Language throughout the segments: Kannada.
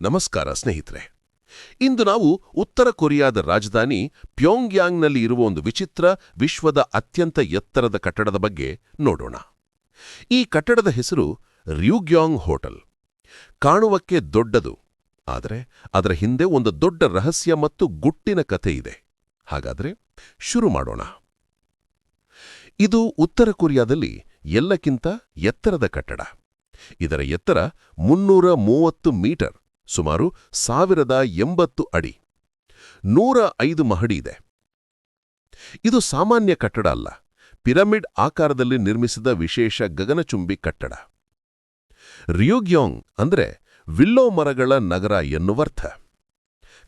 ನಮಸ್ಕಾರ ಸ್ನೇಹಿತರೆ. ಇಂದು ನಾವು ಉತ್ತರ ಕೊರಿಯಾದ ರಾಜಧಾನಿ ಪ್ಯೋಂಗ್ಯಾಂಗ್ನಲ್ಲಿ ಇರುವ ಒಂದು ವಿಚಿತ್ರ ವಿಶ್ವದ ಅತ್ಯಂತ ಎತ್ತರದ ಕಟ್ಟಡದ ಬಗ್ಗೆ ನೋಡೋಣ. ಈ ಕಟ್ಟಡದ ಹೆಸರು ರ್ಯೂಗ್ಯಾಂಗ್ ಹೋಟೆಲ್. ಕಾಣುವಕ್ಕೆ ದೊಡ್ಡದು, ಆದರೆ ಅದರ ಹಿಂದೆ ಒಂದು ದೊಡ್ಡ ರಹಸ್ಯ ಮತ್ತು ಗುಟ್ಟಿನ ಕಥೆ ಇದೆ. ಹಾಗಾದರೆ ಶುರು ಮಾಡೋಣ. ಇದು ಉತ್ತರ ಕೊರಿಯಾದಲ್ಲಿ ಎಲ್ಲಕ್ಕಿಂತ ಎತ್ತರದ ಕಟ್ಟಡ. ಇದರ ಎತ್ತರ ಮುನ್ನೂರ ಮೂವತ್ತು ಮೀಟರ್. ಸುಮಾರು ಸಾವಿರದ ಎಂಬತ್ತು ಅಡಿ. ನೂರ ಐದು ಮಹಡಿ ಇದೆ. ಇದು ಸಾಮಾನ್ಯ ಕಟ್ಟಡ ಅಲ್ಲ. ಪಿರಮಿಡ್ ಆಕಾರದಲ್ಲಿ ನಿರ್ಮಿಸಿದ ವಿಶೇಷ ಗಗನಚುಂಬಿ ಕಟ್ಟಡ. ರಿಯೋಗ್ಯೋಂಗ್ ಅಂದ್ರೆ ವಿಲ್ಲೋ ಮರಗಳ ನಗರ ಎನ್ನುವರ್ಥ.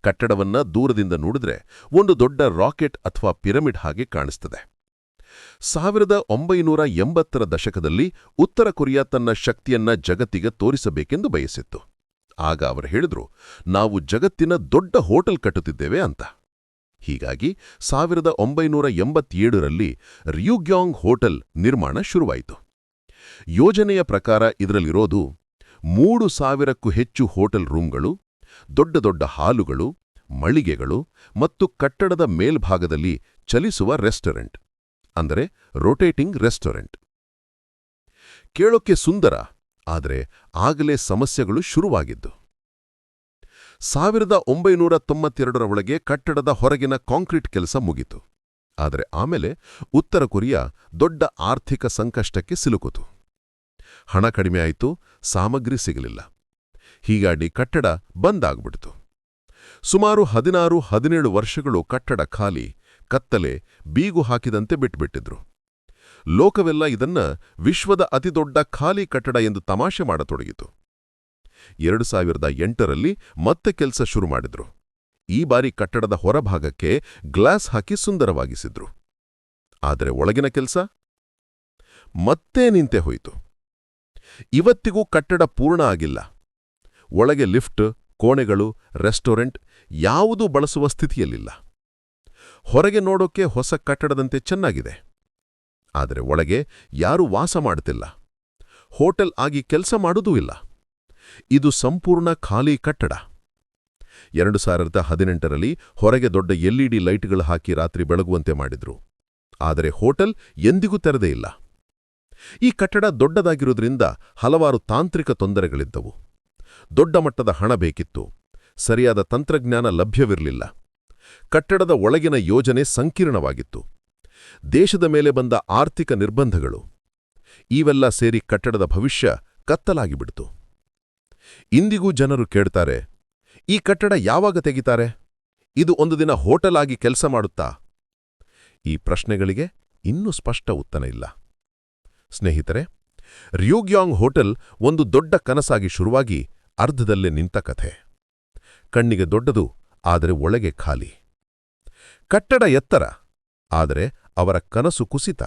ಕಟ್ಟಡವನ್ನ ದೂರದಿಂದ ನೋಡಿದ್ರೆ ಒಂದು ದೊಡ್ಡ ರಾಕೆಟ್ ಅಥವಾ ಪಿರಮಿಡ್ ಹಾಗೆ ಕಾಣಿಸ್ತದೆ. ಸಾವಿರದ ಒಂಬೈನೂರ ಎಂಬತ್ತರ ದಶಕದಲ್ಲಿ ಉತ್ತರ ಕೊರಿಯಾ ತನ್ನ ಶಕ್ತಿಯನ್ನ ಜಗತ್ತಿಗೆ ತೋರಿಸಬೇಕೆಂದು ಬಯಸಿತ್ತು. ಆಗ ಅವರು ಹೇಳಿದ್ರು, ನಾವು ಜಗತ್ತಿನ ದೊಡ್ಡ ಹೋಟೆಲ್ ಕಟ್ಟುತ್ತಿದ್ದೇವೆ ಅಂತ. ಹೀಗಾಗಿ ಸಾವಿರದ ಒಂಬೈನೂರ ಎಂಬತ್ತೇಳರಲ್ಲಿ ರಿಯುಗ್ಯಾಂಗ್ ಹೋಟೆಲ್ ನಿರ್ಮಾಣ ಶುರುವಾಯಿತು. ಯೋಜನೆಯ ಪ್ರಕಾರ ಇದರಲ್ಲಿರೋದು ಮೂರು ಸಾವಿರಕ್ಕೂ ಹೆಚ್ಚು ಹೋಟೆಲ್ ರೂಮ್ಗಳು, ದೊಡ್ಡ ದೊಡ್ಡ ಹಾಲುಗಳು, ಮಳಿಗೆಗಳು ಮತ್ತು ಕಟ್ಟಡದ ಮೇಲ್ಭಾಗದಲ್ಲಿ ಚಲಿಸುವ ರೆಸ್ಟೋರೆಂಟ್, ಅಂದರೆ ರೊಟೇಟಿಂಗ್ ರೆಸ್ಟೋರೆಂಟ್ ಕೇಳೋಕ್ಕೆ ಸುಂದರ ಆದರೆ ಆಗಲೇ ಸಮಸ್ಯೆಗಳು ಶುರುವಾಗಿದ್ದು. ಸಾವಿರದ ಒಂಬೈನೂರ ತೊಂಬತ್ತೆರಡರ ಒಳಗೆ ಕಟ್ಟಡದ ಹೊರಗಿನ ಕಾಂಕ್ರೀಟ್ ಕೆಲಸ ಮುಗಿತು. ಆದರೆ ಆಮೇಲೆ ಉತ್ತರ ಕೊರಿಯಾ ದೊಡ್ಡ ಆರ್ಥಿಕ ಸಂಕಷ್ಟಕ್ಕೆ ಸಿಲುಕಿತು. ಹಣ ಕಡಿಮೆ ಆಯಿತು, ಸಾಮಗ್ರಿ ಸಿಗಲಿಲ್ಲ. ಹೀಗಾಗಿ ಕಟ್ಟಡ ಬಂದ್ ಆಗ್ಬಿಡ್ತು. ಸುಮಾರು ಹದಿನಾರು, ಹದಿನೇಳು ವರ್ಷಗಳು ಕಟ್ಟಡ ಖಾಲಿ, ಕತ್ತಲೆ, ಬೀಗು ಹಾಕಿದಂತೆ ಬಿಟ್ಬಿಟ್ಟಿದ್ರು. ಲೋಕವೆಲ್ಲ ಇದನ್ನ ವಿಶ್ವದ ಅತಿದೊಡ್ಡ ಖಾಲಿ ಕಟ್ಟಡ ಎಂದು ತಮಾಷೆ ಮಾಡತೊಡಗಿತು. ಎರಡು ಸಾವಿರದ ಎಂಟರಲ್ಲಿ ಮತ್ತೆ ಕೆಲಸ ಶುರು ಮಾಡಿದ್ರು. ಈ ಬಾರಿ ಕಟ್ಟಡದ ಹೊರಭಾಗಕ್ಕೆ ಗ್ಲಾಸ್ ಹಾಕಿ ಸುಂದರವಾಗಿಸಿದ್ರು. ಆದರೆ ಒಳಗಿನ ಕೆಲಸ? ಮತ್ತೆ ನಿಂತೆ ಹೋಯಿತು. ಇವತ್ತಿಗೂ ಕಟ್ಟಡ ಪೂರ್ಣ ಆಗಿಲ್ಲ. ಒಳಗೆ ಲಿಫ್ಟ್, ಕೋಣೆಗಳು, ರೆಸ್ಟೋರೆಂಟ್ ಯಾವುದೂ ಬಳಸುವ ಸ್ಥಿತಿಯಲ್ಲಿಲ್ಲ. ಹೊರಗೆ ನೋಡೋಕೆ ಹೊಸ ಕಟ್ಟಡದಂತೆ ಚೆನ್ನಾಗಿದೆ. ಆದರೆ ಒಳಗೆ ಯಾರೂ ವಾಸ ಮಾಡುತ್ತಿಲ್ಲ. ಹೋಟೆಲ್ ಆಗಿ ಕೆಲಸ ಮಾಡುವುದೂ ಇಲ್ಲ. ಇದು ಸಂಪೂರ್ಣ ಖಾಲಿ ಕಟ್ಟಡ. ಎರಡು ಸಾವಿರದ ಹದಿನೆಂಟರಲ್ಲಿ ಹೊರಗೆ ದೊಡ್ಡ ಎಲ್ಇಡಿ ಲೈಟ್ಗಳು ಹಾಕಿ ರಾತ್ರಿ ಬೆಳಗುವಂತೆ ಮಾಡಿದ್ರು. ಆದರೆ ಹೋಟೆಲ್ ಎಂದಿಗೂ ತೆರೆದೇ ಇಲ್ಲ. ಈ ಕಟ್ಟಡ ದೊಡ್ಡದಾಗಿರುವುದರಿಂದ ಹಲವಾರು ತಾಂತ್ರಿಕ ತೊಂದರೆಗಳಿದ್ದವು. ದೊಡ್ಡ ಮಟ್ಟದ ಹಣ ಬೇಕಿತ್ತು. ಸರಿಯಾದ ತಂತ್ರಜ್ಞಾನ ಲಭ್ಯವಿರಲಿಲ್ಲ. ಕಟ್ಟಡದ ಒಳಗಿನ ಯೋಜನೆ ಸಂಕೀರ್ಣವಾಗಿತ್ತು. ದೇಶದ ಮೇಲೆ ಬಂದ ಆರ್ಥಿಕ ನಿರ್ಬಂಧಗಳು, ಇವೆಲ್ಲ ಸೇರಿ ಕಟ್ಟಡದ ಭವಿಷ್ಯ ಕತ್ತಲಾಗಿಬಿಡ್ತು. ಇಂದಿಗೂ ಜನರು ಕೇಳ್ತಾರೆ, ಈ ಕಟ್ಟಡ ಯಾವಾಗ ತೆಗಿತಾರೆ? ಇದು ಒಂದು ದಿನ ಹೋಟೆಲ್ ಆಗಿ ಕೆಲಸ ಮಾಡುತ್ತಾ? ಈ ಪ್ರಶ್ನೆಗಳಿಗೆ ಇನ್ನೂ ಸ್ಪಷ್ಟ ಉತ್ತರ ಇಲ್ಲ. ಸ್ನೇಹಿತರೆ, ರ್ಯೂಗ್ಯಾಂಗ್ ಹೋಟೆಲ್ ಒಂದು ದೊಡ್ಡ ಕನಸಾಗಿ ಶುರುವಾಗಿ ಅರ್ಧದಲ್ಲೇ ನಿಂತ ಕಥೆ. ಕಣ್ಣಿಗೆ ದೊಡ್ಡದು, ಆದರೆ ಒಳಗೆ ಖಾಲಿ. ಕಟ್ಟಡ ಎತ್ತರ, ಆದರೆ ಅವರ ಕನಸು ಕುಸಿತ.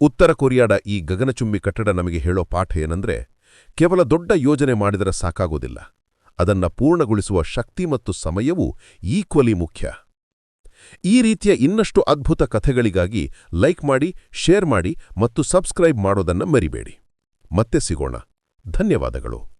ಉತ್ತರ ಕೊರಿಯಾದ ಈ ಗಗನಚುಂಬಿ ಕಟ್ಟಡ ನಮಗೆ ಹೇಳೋ ಪಾಠ ಏನಂದ್ರೆ, ಕೇವಲ ದೊಡ್ಡ ಯೋಜನೆ ಮಾಡಿದರೆ ಸಾಕಾಗೋದಿಲ್ಲ. ಅದನ್ನ ಪೂರ್ಣಗೊಳಿಸುವ ಶಕ್ತಿ ಮತ್ತು ಸಮಯವೂ ಈಕ್ವಲಿ ಮುಖ್ಯ. ಈ ರೀತಿಯ ಇನ್ನಷ್ಟು ಅದ್ಭುತ ಕಥೆಗಳಿಗಾಗಿ ಲೈಕ್ ಮಾಡಿ, ಶೇರ್ ಮಾಡಿ ಮತ್ತು ಸಬ್ಸ್ಕ್ರೈಬ್ ಮಾಡೋದನ್ನ ಮರಿಬೇಡಿ. ಮತ್ತೆ ಸಿಗೋಣ. ಧನ್ಯವಾದಗಳು.